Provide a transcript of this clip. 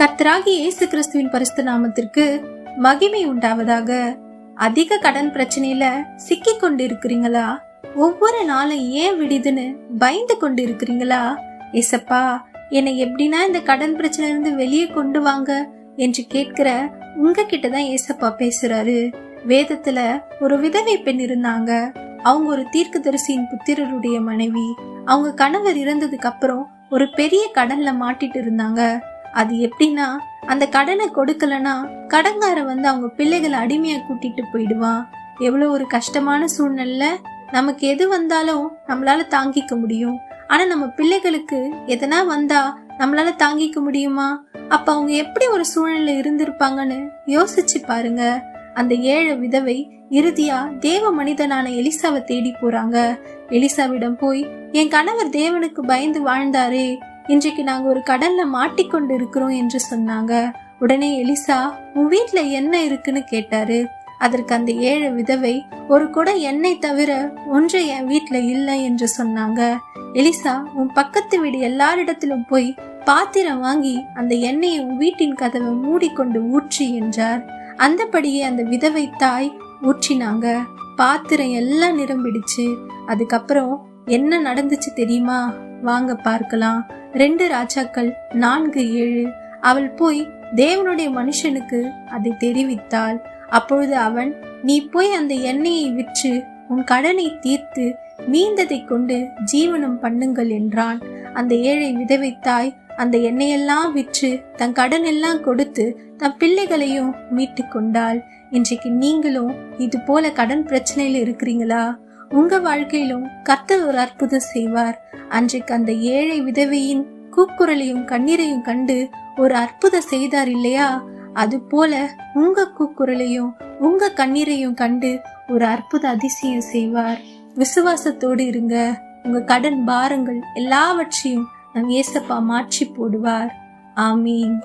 கர்த்தராகி இயேசு கிறிஸ்துவின் பரிசுத்த நாமத்திற்கு மகிமை உண்டாவதாக. அதிக கடன் பிரச்சனையில சிக்கி கொண்டு இருக்கிறீங்களா ஒவ்வொரு நாளும் ஏன் விடுதுன்னு பயந்து கொண்டு இருக்கிறீங்களா ஏசப்பா என்னை எப்படின்னா இந்த கடன் பிரச்சனை இருந்து வெளியே கொண்டு வாங்க என்று கேட்கிற உங்ககிட்ட தான் ஏசப்பா பேசுறாரு. வேதத்துல ஒரு விதவை பெண் இருந்தாங்க. அவங்க ஒரு தீர்க்கதரிசியின் புத்திரருடைய மனைவி. அவங்க கணவர் இறந்ததுக்கு அப்புறம் ஒரு பெரிய கடல்ல மாட்டிட்டு இருந்தாங்க. அது எப்படின்னா அந்த கடனை கொடுக்கலனா கடங்கார வந்து அவங்க பிள்ளைகளை அடிமையா கூட்டிட்டு போயிடுவான் எவ்வளோ ஒரு கஷ்டமான சூழ்நிலை நமக்கு எது வந்தாலும் நம்மளால தாங்கிக்க முடியும். ஆனா நம்ம பிள்ளைகளுக்கு எதனா வந்தா நம்மளால தாங்கிக்க முடியுமா? அப்ப அவங்க எப்படி ஒரு சூழ்நிலை இருந்திருப்பாங்கன்னு யோசிச்சு பாருங்க. அந்த ஏழு விதவை இறுதியா தேவ மனிதனான எலிசாவை தேடி போறாங்க. எலிசாவிடம் போய் என் கணவர் தேவனுக்கு பயந்து வாழ்ந்தாரே இன்றைக்கு நாங்க ஒரு கடல்ல மாட்டிக்கொண்டு இருக்கிறோம் என்று சொன்னாங்க. உடனே எலிசா உன் வீட்ல என்ன இருக்குன்னு கேட்டாரு. அதற்கு அந்த ஏழு விதவை ஒரு குடம் எண்ணெய் தவிர ஒன்று என் வீட்ல இல்லை என்று சொன்னாங்க. எலிசா உன் பக்கத்து வீடு எல்லாரிடத்திலும் போய் பாத்திரம் வாங்கி அந்த எண்ணெயை உன் வீட்டின் கதவை மூடிக்கொண்டு ஊற்றி என்றார். அந்தபடியே அந்த விதவை தாய் ஊற்றினாங்க. பாத்திரம் எல்லாம் நிரம்பிடுச்சு. அதுக்கப்புறம் என்ன நடந்துச்சு தெரியுமா? வாங்க பார்க்கலாம். ரெண்டு ராஜாக்கள் நான்கு ஏழு. அவள் போய் தேவனுடைய மனுஷனுக்கு அதை தெரிவித்தாள். அப்பொழுது அவன் நீ போய் அந்த எண்ணெயை விற்று உன் கடனை தீர்த்து மீந்ததை கொண்டு ஜீவனம் பண்ணுங்கள் என்றான். அந்த ஏழை விதவை தாய் அந்த எண்ணெயெல்லாம் விற்று தன் கடன் எல்லாம் கொடுத்து தன் பிள்ளைகளையும் மீட்டு கொண்டாள். இன்றைக்கு நீங்களும் இது போல கடன் பிரச்சனையில் இருக்கிறீங்களா? உங்க வாழ்க்கையிலும் கர்த்தர் ஒரு அற்புதம் செய்வார். அன்றைக்கு அந்த ஏழை விதவையின் கூக்குரலையும் கண்ணீரையும் கண்டு ஒரு அற்புதம் செய்தார் இல்லையா? அது போல உங்க கூக்குரலையும் உங்க கண்ணீரையும் கண்டு ஒரு அற்புத அதிசயம் செய்வார். விசுவாசத்தோடு இருங்க. உங்க கடன் பாரங்கள் எல்லாவற்றையும் நம் ஏசப்பா மாற்றி போடுவார். ஆமீன்.